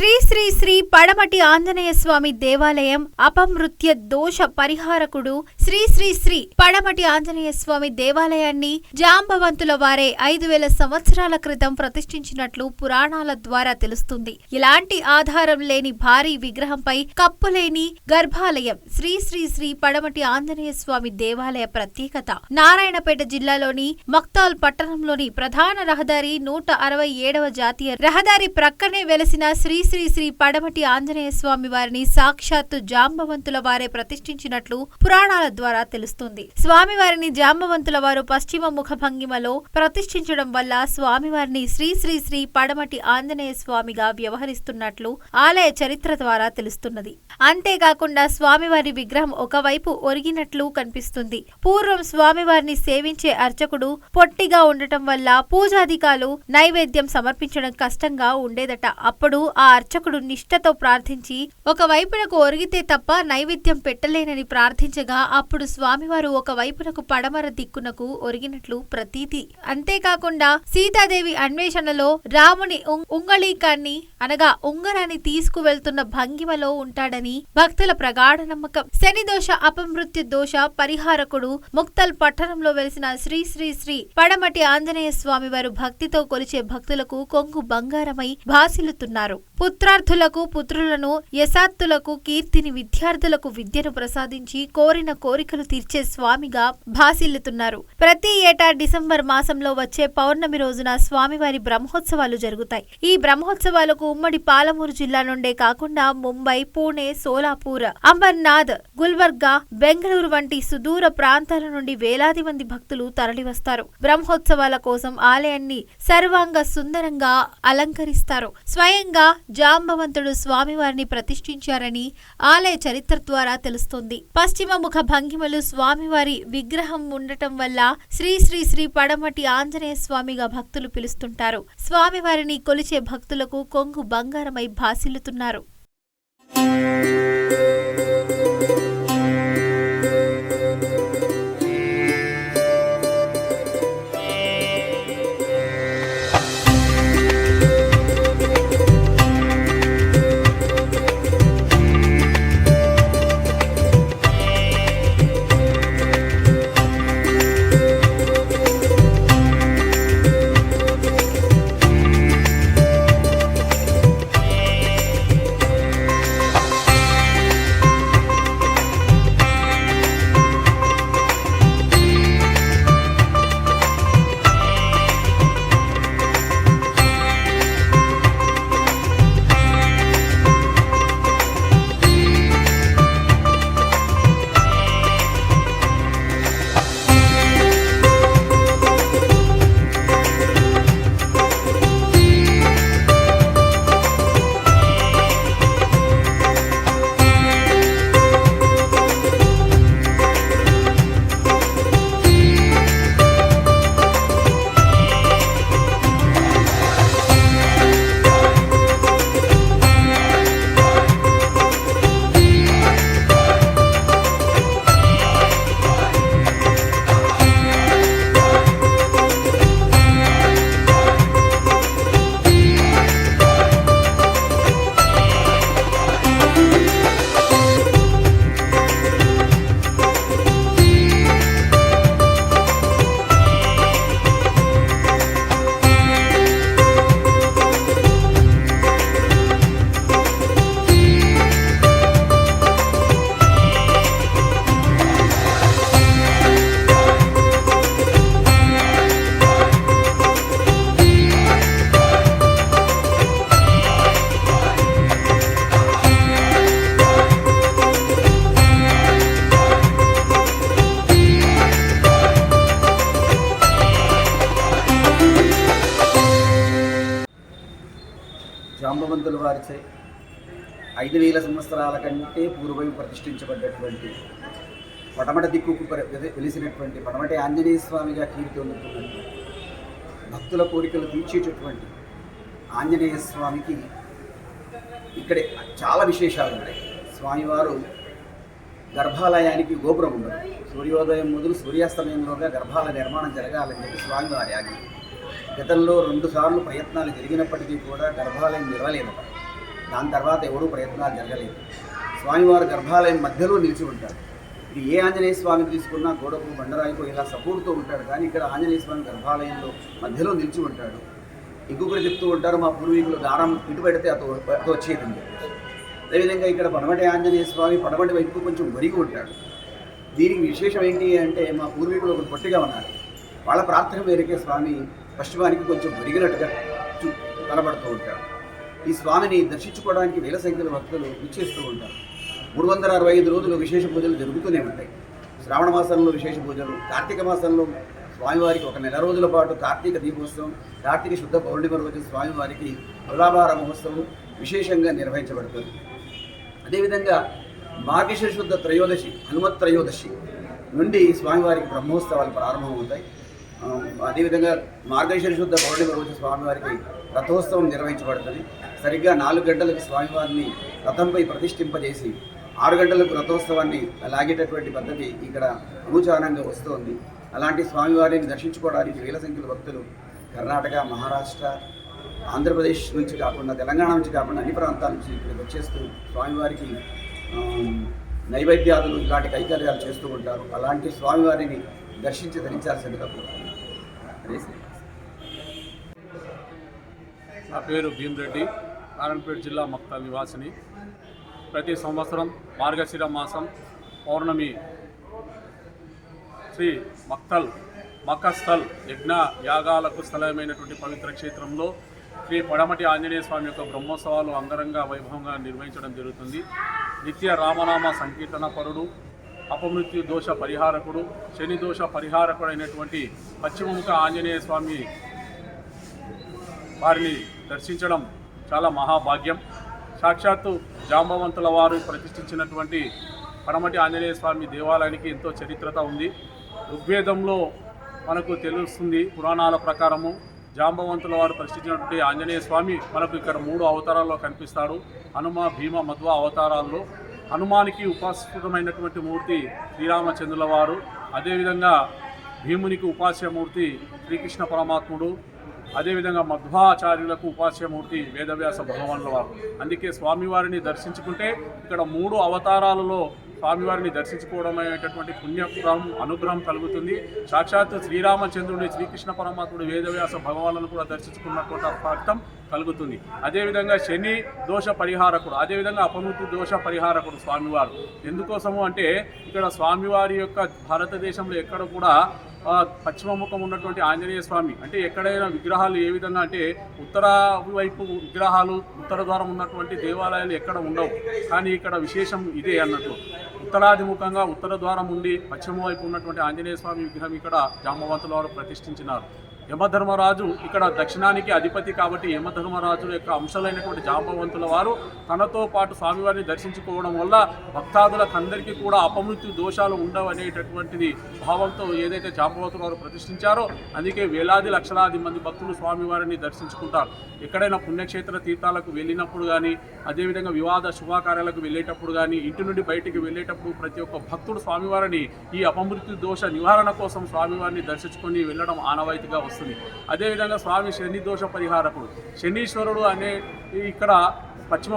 శ్రీ శ్రీ శ్రీ పడమటి ఆంజనేయ స్వామి దేవాలయం అపమృత్య దోష పరిహారకుడు శ్రీ శ్రీ శ్రీ పడమటి ఆంజనేయ స్వామి దేవాలయాన్ని జాంబవంతుల వారే ఐదు వేల సంవత్సరాల క్రితం ప్రతిష్ఠించినట్లు పురాణాల ద్వారా తెలుస్తుంది. ఇలాంటి ఆధారం లేని భారీ విగ్రహంపై కప్పులేని గర్భాలయం శ్రీ శ్రీ శ్రీ పడమటి ఆంజనేయ స్వామి దేవాలయ ప్రత్యేకత. నారాయణపేట జిల్లాలోని మక్తాల్ పట్టణంలోని ప్రధాన రహదారి నూట అరవై ఏడవ జాతీయ రహదారి ప్రక్కనే వెలసిన శ్రీ శ్రీ శ్రీ పడమటి ఆంజనేయ స్వామి వారిని సాక్షాత్తు జాంబవంతుల వారే ప్రతిష్ఠించినట్లు పురాణాల ద్వారా తెలుస్తుంది. స్వామివారిని జాంబవంతుల వారు పశ్చిమ ముఖ భంగిమలో ప్రతిష్ఠించడం వల్ల స్వామివారిని శ్రీ శ్రీ శ్రీ పడమటి ఆంజనేయ స్వామిగా వ్యవహరిస్తున్నట్లు ఆలయ చరిత్ర ద్వారా తెలుస్తున్నది. అంతేకాకుండా స్వామివారి విగ్రహం ఒకవైపు ఒరిగినట్లు కనిపిస్తుంది. పూర్వం స్వామివారిని సేవించే అర్చకుడు పొట్టిగా ఉండటం వల్ల పూజాధికాలు నైవేద్యం సమర్పించడం కష్టంగా ఉండేదట. అప్పుడు ఆ అర్చకుడు నిష్ఠతో ప్రార్థించి ఒక వైపునకు ఒరిగితే తప్ప నైవేద్యం పెట్టలేనని ప్రార్థించగా అప్పుడు స్వామివారు ఒక వైపునకు పడమర దిక్కునకు ఒరిగినట్లు ప్రతీతి. అంతేకాకుండా సీతాదేవి అన్వేషణలో రాముని ఉం- ఉంగళీకాన్ని అనగా ఉంగరాన్ని తీసుకువెళ్తున్న భంగిమలో ఉంటాడని భక్తుల ప్రగాఢ నమ్మకం. శని దోష అపమృత్యు దోష పరిహారకుడు ముక్తల్ పట్టణంలో వెలిసిన శ్రీ శ్రీ శ్రీ పడమటి ఆంజనేయ స్వామి వారు భక్తితో కొలిచే భక్తులకు కొంగు బంగారమై భాసిల్లుతున్నారు. పుత్రార్థులకు పుత్రులను యశాత్తులకు కీర్తిని విద్యార్థులకు విద్యను ప్రసాదించి కోరిన కోరికలు తీర్చే స్వామిగా భాసిల్లుతున్నారు. ప్రతి ఏటా డిసెంబర్ మాసంలో వచ్చే పౌర్ణమి రోజున స్వామివారి బ్రహ్మోత్సవాలు జరుగుతాయి. ఈ బ్రహ్మోత్సవాలకు ఉమ్మడి పాలమూరు జిల్లా నుండే కాకుండా ముంబై పూణే సోలాపూర్ అమర్నాథ్ గుల్బర్గా బెంగళూరు వంటి సుదూర ప్రాంతాల నుండి వేలాది మంది భక్తులు తరలివస్తారు. బ్రహ్మోత్సవాల కోసం ఆలయాన్ని సర్వాంగ సుందరంగా అలంకరిస్తారు. స్వయంగా జాంబవంతుడు స్వామివారిని ప్రతిష్ఠించారని ఆలయ చరిత్ర ద్వారా తెలుస్తుంది. పశ్చిమ ముఖ భంగిమలు స్వామివారి విగ్రహం ఉండటం వల్ల శ్రీ శ్రీ శ్రీ పడమటి ఆంజనేయ స్వామిగా భక్తులు పిలుస్తుంటారు. స్వామివారిని కొలిచే భక్తులకు కొంగు బంగారమై భాసిల్లుతున్నారు. భగవంతుల వారిచే ఐదు వేల సంవత్సరాల కంటే పూర్వం ప్రతిష్ఠించబడ్డటువంటి పడమట దిక్కుకు వెలిసినటువంటి పడమటి ఆంజనేయ స్వామిగా కీర్తి పొందుతున్నటువంటి భక్తుల కోరికలు తీర్చేటటువంటి ఆంజనేయ స్వామికి ఇక్కడ చాలా విశేషాలు ఉన్నాయి. స్వామివారు గర్భాలయానికి గోపురం ఉండదు. సూర్యోదయం మొదలు సూర్యాస్తమయంలోగా గర్భాలయ నిర్మాణం జరగాలని చెప్పి స్వామివారి ఆజ్ఞ. గతంలో రెండుసార్లు ప్రయత్నాలు జరిగినప్పటికీ కూడా గర్భాలయం నిలవలేదు. దాని తర్వాత ఎవరూ ప్రయత్నాలు జరగలేదు. స్వామివారు గర్భాలయం మధ్యలో నిలిచి ఉంటారు. ఇది ఏ ఆంజనేయ స్వామిని తీసుకున్నా గోడకు బండరాయికో ఇలా సపోర్ట్తో ఉంటాడు. కానీ ఇక్కడ ఆంజనేయ స్వామి గర్భాలయంలో మధ్యలో నిలిచి ఉంటాడు. ఇంకొకరు చెప్తూ ఉంటారు మా పూర్వీకులు దారం ఇటు పెడితే అటు అటు వచ్చేది అదేవిధంగా ఇక్కడ పడమటి ఆంజనేయ స్వామి పడమటి వైపు కొంచెం ఒరిగి ఉంటాడు. దీనికి విశేషం ఏంటి అంటే మా పూర్వీకులు ఒక పొట్టిగా ఉన్నారు. వాళ్ళ ప్రార్థన మేరకే స్వామి పశ్చిమానికి కొంచెం ఒరిగినట్టుగా కనబడుతూ ఉంటాడు ఈ స్వామిని దర్శించుకోవడానికి వేల సంఖ్యలో భక్తులు విచ్చేస్తూ ఉంటారు. మూడు వందల అరవై ఐదు రోజులు విశేష పూజలు జరుగుతూనే ఉంటాయి. శ్రావణ మాసంలో విశేష పూజలు కార్తీక మాసంలో స్వామివారికి ఒక నెల రోజుల పాటు కార్తీక దీపోత్సవం కార్తీక శుద్ధ పౌర్ణిమ రోజు స్వామివారికి తులాభార మహోత్సవం విశేషంగా నిర్వహించబడుతుంది. అదేవిధంగా మార్గశిర శుద్ధ త్రయోదశి హనుమత్ త్రయోదశి నుండి స్వామివారికి బ్రహ్మోత్సవాలు ప్రారంభమవుతాయి. అదేవిధంగా మార్గశిర శుద్ధ పౌర్ణిమ రోజు స్వామివారికి రథోత్సవం నిర్వహించబడుతుంది. సరిగ్గా నాలుగు గంటలకు స్వామివారిని రథంపై ప్రతిష్ఠింపజేసి ఆరు గంటలకు రథోత్సవాన్ని లాగేటటువంటి పద్ధతి ఇక్కడ అనుచారంగా వస్తోంది. అలాంటి స్వామివారిని దర్శించుకోవడానికి వేల సంఖ్యలో భక్తులు కర్ణాటక మహారాష్ట్ర ఆంధ్రప్రదేశ్ నుంచి కాకుండా తెలంగాణ నుంచి కాకుండా అన్ని ప్రాంతాల నుంచి ఇక్కడికి వచ్చేస్తూ స్వామివారికి నైవేద్యాలు ఇలాంటి కైకర్యాలు చేస్తూ ఉంటారు. అలాంటి స్వామివారిని దర్శించి ధరించాల్సిందిగా కోరుతున్నాను నా పేరు భీమరెడ్డి నారాయణపేట జిల్లా మక్తల్ నివాసిని. ప్రతి సంవత్సరం మార్గశిర మాసం పౌర్ణమి శ్రీ మక్తల్ మకస్థల్ యజ్ఞ యాగాలకు స్థలమైనటువంటి పవిత్ర క్షేత్రంలో శ్రీ పడమటి ఆంజనేయ స్వామి యొక్క బ్రహ్మోత్సవాలు అంగరంగ వైభవంగా నిర్వహించడం జరుగుతుంది. నిత్య రామనామ సంకీర్తన పరుడు అపమృత్యు దోష పరిహారకుడు శని దోష పరిహారకుడు అయినటువంటి పశ్చిమముఖ ఆంజనేయ స్వామి వారిని దర్శించడం చాలా మహాభాగ్యం. సాక్షాత్తు జాంబవంతుల వారు ప్రతిష్ఠించినటువంటి పడమటి ఆంజనేయ స్వామి దేవాలయానికి ఎంతో చరిత్రత ఉంది. ఋగ్వేదంలో మనకు తెలుస్తుంది పురాణాల ప్రకారము జాంబవంతుల వారు ప్రతిష్ఠించినటువంటి ఆంజనేయ స్వామి మనకు ఇక్కడ మూడు అవతారాల్లో కనిపిస్తాడు. హనుమ భీమ మధ్వ అవతారాల్లో హనుమానికి ఉపాస్పదమైనటువంటి మూర్తి శ్రీరామచంద్రుల వారు అదేవిధంగా భీమునికి ఉపాస్యమూర్తి శ్రీకృష్ణ పరమాత్ముడు అదేవిధంగా మధ్వాచార్యులకు ఉపాస్యమూర్తి వేదవ్యాస భగవానుల వారు. అందుకే స్వామివారిని దర్శించుకుంటే ఇక్కడ మూడు అవతారాలలో స్వామివారిని దర్శించుకోవడం అనేటటువంటి పుణ్యగ్రహం అనుగ్రహం కలుగుతుంది. సాక్షాత్ శ్రీరామచంద్రుడి శ్రీకృష్ణ పరమాత్ముడు వేదవ్యాస భగవానులను కూడా దర్శించుకున్నటువంటి ఫలితం కలుగుతుంది. అదేవిధంగా శని దోష పరిహారకుడు అదేవిధంగా అపమృతి దోష పరిహారకుడు స్వామివారు. ఎందుకోసము అంటే ఇక్కడ స్వామివారి యొక్క భారతదేశంలో ఎక్కడ కూడా పశ్చిమముఖం పశ్చిమ ముఖం ఉన్నటువంటి ఆంజనేయ స్వామి అంటే ఎక్కడైనా విగ్రహాలు ఏ విధంగా అంటే ఉత్తర వైపు విగ్రహాలు ఉత్తర ద్వారం ఉన్నటువంటి దేవాలయాలు ఎక్కడ ఉండవు. కానీ ఇక్కడ విశేషం ఇదే అన్నట్లు. ఉత్తరాదిముఖంగా ఉత్తర ద్వారం ఉండి పశ్చిమ వైపు ఉన్నటువంటి ఆంజనేయ స్వామి విగ్రహం ఇక్కడ జామవంతుల వారు ప్రతిష్ఠించినారు. యమధర్మరాజు ఇక్కడ దక్షిణానికి అధిపతి కాబట్టి యమధర్మరాజు యొక్క అంశాలైనటువంటి జాంబవంతుల వారు. తనతో పాటు స్వామివారిని దర్శించుకోవడం వల్ల భక్తాదులకందరికీ కూడా అపమృత్యు దోషాలు ఉండవు అనేటటువంటిది భావంతో ఏదైతే జాంబవంతుల వారు ప్రతిష్ఠించారో అందుకే వేలాది లక్షలాది మంది భక్తులు స్వామివారిని దర్శించుకుంటారు. ఎక్కడైనా పుణ్యక్షేత్ర తీర్థాలకు వెళ్ళినప్పుడు కానీ అదేవిధంగా వివాద శుభకార్యాలకు వెళ్ళేటప్పుడు కానీ ఇంటి నుండి బయటికి వెళ్ళేటప్పుడు ప్రతి ఒక్క భక్తుడు స్వామివారిని ఈ అపమృత్యు దోష నివారణ కోసం స్వామివారిని దర్శించుకొని వెళ్ళడం ఆనవాయితీగా వస్తుంది అదేవిధంగా స్వామి శని దోష పరిహారకుడు. శనీశ్వరుడు అనే ఇక్కడ పశ్చిమ